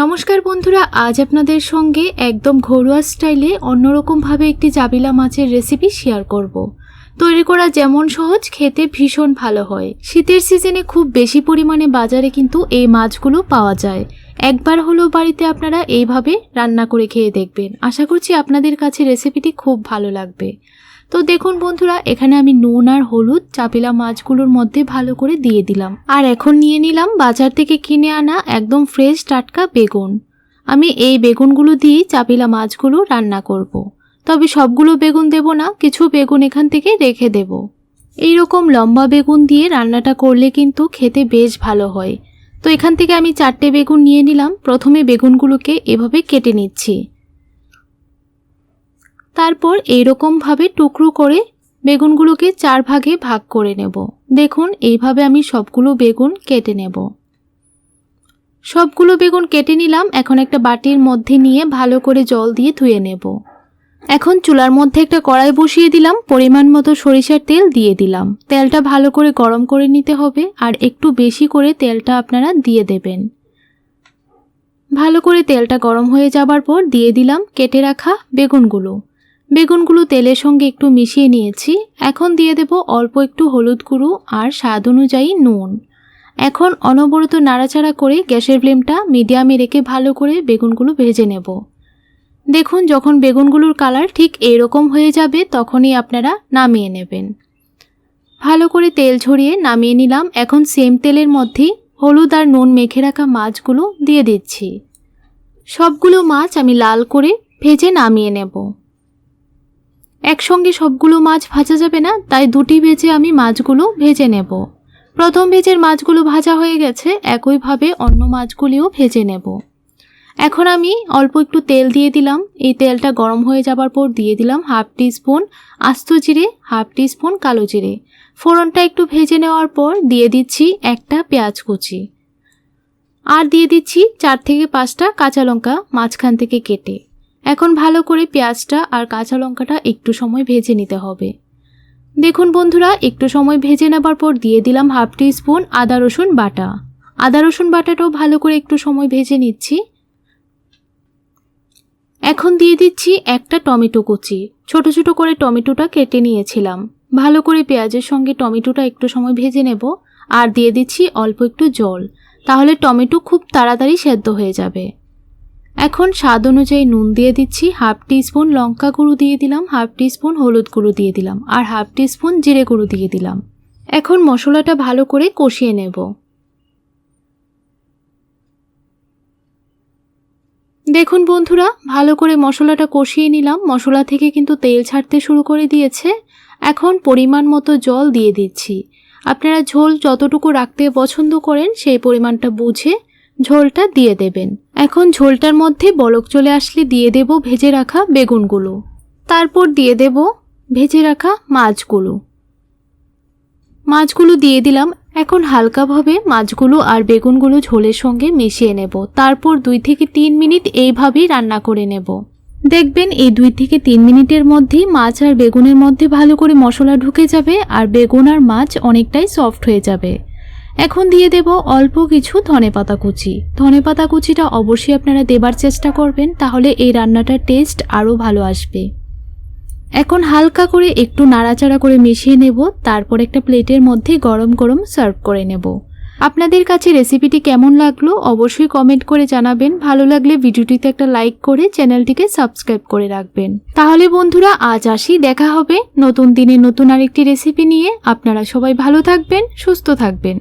নমস্কার বন্ধুরা, আজ আপনাদের সঙ্গে একদম ঘরোয়া স্টাইলে অন্যরকমভাবে একটি জাবিলা মাছের রেসিপি শেয়ার করব। তৈরি করা যেমন সহজ, খেতে ভীষণ ভালো হয়। শীতের সিজনে খুব বেশি পরিমাণে বাজারে কিন্তু এই মাছগুলো পাওয়া যায়। একবার হলেও বাড়িতে আপনারা এইভাবে রান্না করে খেয়ে দেখবেন। আশা করছি আপনাদের কাছে রেসিপিটি খুব ভালো লাগবে। তো দেখুন বন্ধুরা, এখানে আমি নুন আর হলুদ চাপিলা মাছগুলোর মধ্যে ভালো করে দিয়ে দিলাম। আর এখন নিয়ে নিলাম বাজার থেকে কিনে আনা একদম ফ্রেশ টাটকা বেগুন। আমি এই বেগুনগুলো দিয়েই চাপিলা মাছগুলো রান্না করব। তবে সবগুলো বেগুন দেব না, কিছু বেগুন এখান থেকে রেখে দেব। এই রকম লম্বা বেগুন দিয়ে রান্নাটা করলে কিন্তু খেতে বেশ ভালো হয়। তো এখান থেকে আমি চারটে বেগুন নিয়ে নিলাম। প্রথমে বেগুনগুলোকে এভাবে কেটে নিচ্ছি। তারপর এইরকমভাবে টুকরো করে বেগুনগুলোকে চার ভাগে ভাগ করে নেব। দেখুন, এইভাবে আমি সবগুলো বেগুন কেটে নেব। সবগুলো বেগুন কেটে নিলাম, এখন একটা বাটির মধ্যে নিয়ে ভালো করে জল দিয়ে ধুয়ে নেব। এখন চুলার মধ্যে একটা কড়াই বসিয়ে দিলাম, পরিমাণ মতো সরিষার তেল দিয়ে দিলাম। তেলটা ভালো করে গরম করে নিতে হবে, আর একটু বেশি করে তেলটা আপনারা দিয়ে দেবেন। ভালো করে তেলটা গরম হয়ে যাবার পর দিয়ে দিলাম কেটে রাখা বেগুনগুলো। বেগুনগুলো তেলের সঙ্গে একটু মিশিয়ে নিয়েছি। এখন দিয়ে দেব অল্প একটু হলুদ গুঁড়ো আর স্বাদ অনুযায়ী নুন। এখন অনবরত নাড়াচাড়া করে গ্যাসের ফ্লেমটা মিডিয়ামে রেখে ভালো করে বেগুনগুলো ভেজে নেব। দেখুন, যখন বেগুনগুলোর কালার ঠিক এরকম হয়ে যাবে, তখনই আপনারা নামিয়ে নেবেন। ভালো করে তেল ঝরিয়ে নামিয়ে নিলাম। এখন সেম তেলের মধ্যেই হলুদ আর নুন মেখে রাখা মাছগুলো দিয়ে দিচ্ছি। সবগুলো মাছ আমি লাল করে ভেজে নামিয়ে নেব। একসঙ্গে সবগুলো মাছ ভাজা যাবে না, তাই দুটি ভেজে আমি মাছগুলো ভেজে নেব। প্রথম ভেজের মাছগুলো ভাজা হয়ে গেছে, একইভাবে অন্য মাছগুলিও ভেজে নেব। এখন আমি অল্প একটু তেল দিয়ে দিলাম। এই তেলটা গরম হয়ে যাবার পর দিয়ে দিলাম হাফ টি স্পুন আস্ত জিরে, হাফ টি স্পুন কালো জিরে। ফোড়নটা একটু ভেজে নেওয়ার পর দিয়ে দিচ্ছি একটা পেঁয়াজ কুচি। আর দিয়ে দিচ্ছি চার থেকে পাঁচটা কাঁচা লঙ্কা মাঝখান থেকে কেটে। এখন ভালো করে পেঁয়াজটা আর কাঁচা লঙ্কাটা একটু সময় ভেজে নিতে হবে। দেখুন বন্ধুরা, একটু সময় ভেজে নেবার পর দিয়ে দিলাম হাফ টি স্পুন আদা রসুন বাটা। আদা রসুন বাটাটাও ভালো করে একটু সময় ভেজে নিচ্ছি। এখন দিয়ে দিচ্ছি একটা টমেটো কুচি। ছোট ছোট করে টমেটোটা কেটে নিয়েছিলাম। ভালো করে পেঁয়াজের সঙ্গে টমেটোটা একটু সময় ভেজে নেব আর দিয়ে দিচ্ছি অল্প একটু জল। তাহলে টমেটো খুব তাড়াতাড়ি সেদ্ধ হয়ে যাবে। এখন স্বাদ অনুযায়ী নুন দিয়ে দিচ্ছি, হাফ স্পুন লঙ্কা গুঁড়ো দিয়ে দিলাম, হাফ স্পুন হলুদ গুঁড়ো দিয়ে দিলাম আর হাফ স্পুন জিরে গুঁড়ো দিয়ে দিলাম। এখন মশলাটা ভালো করে কষিয়ে নেব। দেখুন বন্ধুরা, ভালো করে মশলাটা কষিয়ে নিলাম, মশলা থেকে কিন্তু তেল ছাড়তে শুরু করে দিয়েছে। এখন পরিমাণ মতো জল দিয়ে দিচ্ছি। আপনারা ঝোল যতটুকু রাখতে পছন্দ করেন সেই পরিমাণটা বুঝে ঝোলটা দিয়ে দেবেন। এখন ঝোলটার মধ্যে বলক চলে আসলে দিয়ে দেব ভেজে রাখা বেগুনগুলো। তারপর দিয়ে দেব ভেজে রাখা মাছগুলো। মাছগুলো দিয়ে দিলাম, এখন হালকাভাবে মাছগুলো আর বেগুনগুলো ঝোলের সঙ্গে মিশিয়ে নেব। তারপর দুই থেকে তিন মিনিট এইভাবেই রান্না করে নেব। দেখবেন এই দুই থেকে তিন মিনিটের মধ্যেই মাছ আর বেগুনের মধ্যে ভালো করে মশলা ঢুকে যাবে আর বেগুন আর মাছ অনেকটাই সফট হয়ে যাবে। এখন দিয়ে দেব অল্প কিছু ধনেপাতা কুচি। ধনেপাতা কুচিটা অবশ্যই আপনারা দেবার চেষ্টা করবেন, তাহলে এই রান্নাটার টেস্ট আরও ভালো আসবে। এখন হালকা করে একটু নাড়াচাড়া করে মিশিয়ে নেব, তারপর একটা প্লেটের মধ্যে গরম গরম সার্ভ করে নেব। আপনাদের কাছে রেসিপিটি কেমন লাগল অবশ্যই কমেন্ট করে জানাবেন। ভালো লাগলে ভিডিওটিতে একটা লাইক করে চ্যানেলটিকে সাবস্ক্রাইব করে রাখবেন। তাহলে বন্ধুরা, আজ আসি, দেখা হবে নতুন দিনে নতুন আরেকটি রেসিপি নিয়ে। আপনারা সবাই ভালো থাকবেন, সুস্থ থাকবেন।